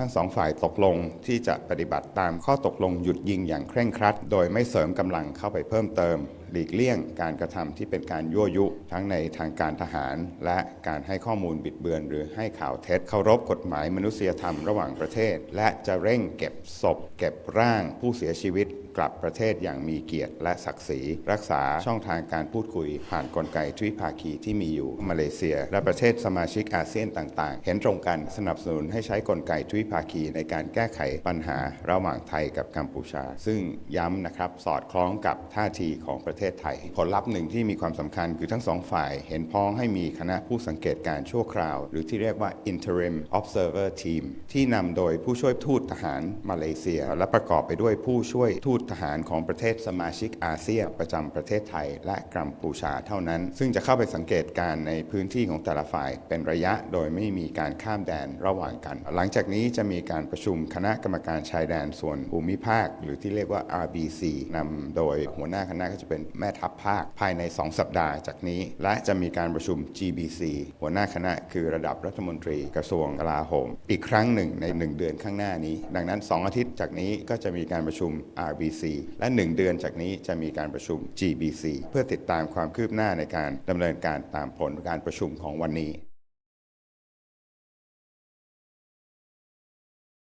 ทั้งสองฝ่ายตกลงที่จะปฏิบัติตามข้อตกลงหยุดยิงอย่างเคร่งครัด โดยไม่เสริมกำลังเข้าไปเพิ่มเติม หลีกเลี่ยงการกระทำที่เป็นการยั่วยุทั้งในทางการทหาร และการให้ข้อมูลบิดเบือน หรือให้ข่าวเท็จเคารพกฎหมายมนุษยธรรมระหว่างประเทศ และจะเร่งเก็บศพ เก็บร่างผู้เสียชีวิตกลับประเทศอย่างมีเกียรติและศักดิ์ศรีรักษาช่องทางการพูดคุย ผ่านกลไกทวิภาคีที่มีอยู่มาเลเซีย และประเทศสมาชิกอาเซียนต่าง ๆ เห็นตรงกันสนับสนุนให้ใช้กลไกทวิภาคีในการแก้ไขปัญหาระหว่างไทยกับกัมพูชา ซึ่งย้ำนะครับสอดคล้องกับท่าทีของประเทศไทย ผลลัพธ์หนึ่งที่มีความสำคัญคือทั้งสองฝ่ายเห็นพ้องให้มีคณะผู้สังเกตการณ์ชั่วคราว หรือที่เรียกว่า interim observer team ที่นำโดยผู้ช่วยทูตทหารมาเลเซีย และประกอบไปด้วยผู้ช่วยทูตทหารของประเทศสมาชิกอาเซียนประจำประเทศไทย และกัมพูชาเท่านั้น ซึ่งจะเข้าไปสังเกตการณ์ในพื้นที่ของแต่ละฝ่ายเป็นระยะโดยไม่มีการข้ามแดนระหว่างกัน หลังจากนี้จะมีการประชุมคณะกรรมการชายแดนส่วนภูมิภาค หรือที่เรียกว่า RBC นำโดยหัวหน้าคณะก็จะเป็นแม่ทัพภาคภายใน 2 สัปดาห์จากนี้ และจะมีการประชุม GBC หัวหน้าคณะคือระดับรัฐมนตรีกระทรวงกลาโหม อีกครั้งหนึ่งใน 1 เดือนข้างหน้านี้ ดังนั้น 2 อาทิตย์จากนี้ก็จะมีการประชุม RBC และ 1 เดือนจากนี้จะมีการประชุม GBC เพื่อติดตามความคืบหน้าในการดำเนินการตามผลการประชุมของวันนี้